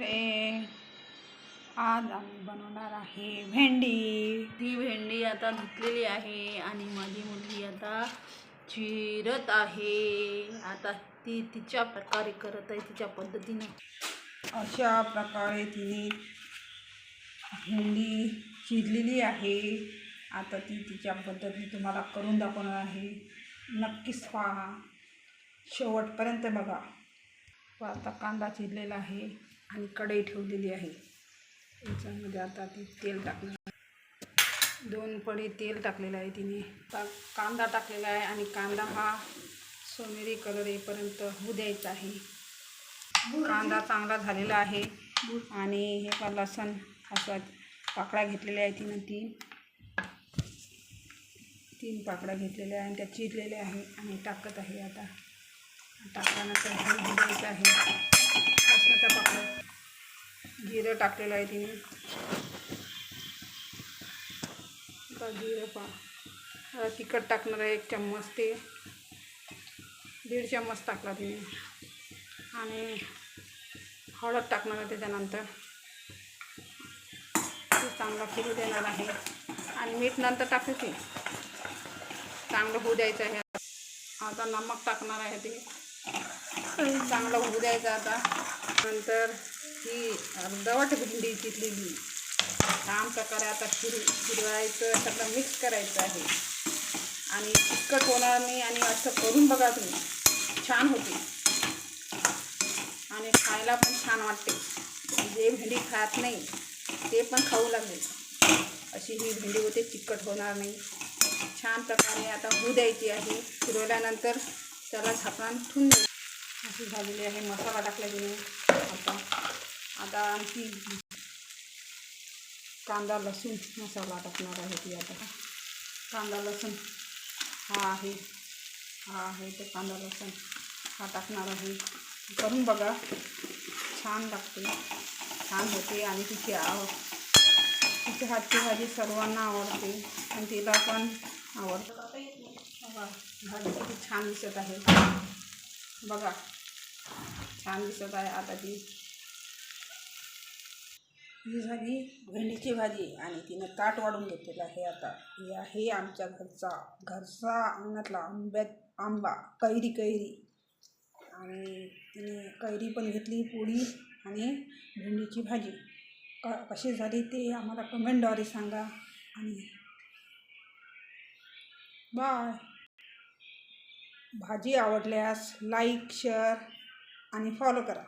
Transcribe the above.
हे आज आम्ही बनवणार आहे भेंडी. ती भेंडी आता धुतलेली आहे आणि माझी मुलगी आता चिरत आहे. आता ती तिच्या प्रकारे करत आहे तिच्या पद्धतीनं. अशा प्रकारे तिने भेंडी चिरलेली आहे. आता ती तिच्या पद्धतीने तुम्हाला करून दाखवणार आहे. नक्कीच पहा. शेवटपर्यंत बघा. आता कांदा चिरलेला आहे. आणि कढई ठेवलेली आहे. याच्यामध्ये आता ती तेल टाकणार दोन पडी तेल टाकलेलं आहे तिने. आता कांदा टाकलेला आहे आणि कांदा हा सोनेरी कलर येईपर्यंत होऊ द्यायचा आहे. कांदा चांगला झालेला आहे. आणि हे का लसण असं पाकळ्या घेतलेल्या आहे तिनं तीन. तीन पाकळ्या घेतलेल्या आहे आणि त्या चिरलेल्या आहे आणि टाकत आहे आता. टाकल्यानंतर हे द्यायचं आहे. लसणाच्या पाकळ्या जिरं टाकलेलं आहे तिने. आता जिरं पा तिखट टाकणार आहे एक चम्मच ते. दीड चम्मच टाकला तिने. आणि हळद टाकणार आहे त्याच्यानंतर. ते चांगला फिरू देणार आहे. आणि मीठ नंतर टाकू ते चांगलं होऊ द्यायचं आहे. आता नमक टाकणार आहे ते. चांगला उभू द्यायचा आता. नंतर ही अर्धवट भेंडी चिरलेली. छान प्रकारे आता फिर फिरवायचं सगळं मिक्स करायचं आहे. आणि तिखट होणार नाही आणि असं करून बघा तुम्ही. छान होते. आणि खायला पण छान वाटते. जे भेंडी खात नाही ते पण खाऊ लागले. अशी ही भेंडी होते चिकट होणार नाही. छान प्रकारे आता होऊ द्यायची आहे. फिरवल्यानंतर त्याला झाकण ठेवून द्यायचं अशी झालेली आहे. मसाला टाकला तिने आता आता आणखी कांदा, लसूण मसाला टाकणार आहे ती आता. कांदा, लसूण, हा आहे. हा आहे ते कांदा, लसूण. हा टाकणार आहे. करून बघा. छान लागते. छान होते आणि तिची आव तिची हातची भाजी सर्वांना आवडते. आणि तिला पण आवडते. बघा भाजी किती छान दिसत आहे. बघा छान दिसत आहे आता ती. ही झाली भेंडीची भाजी आणि तिनं ताट वाढून घेतलेलं आहे आता. हे आहे आमच्या घरचा घरचा अंगणातला आंब्यात आंबा कैरी कैरी. आणि तिने कैरी पण घेतली पोळी आणि भेंडीची भाजी. क कशी झाली ते आम्हाला कमेंटद्वारे सांगा. आणि बाय. भाजी आवडल्यास लाईक शेअर आणि फॉलो करा.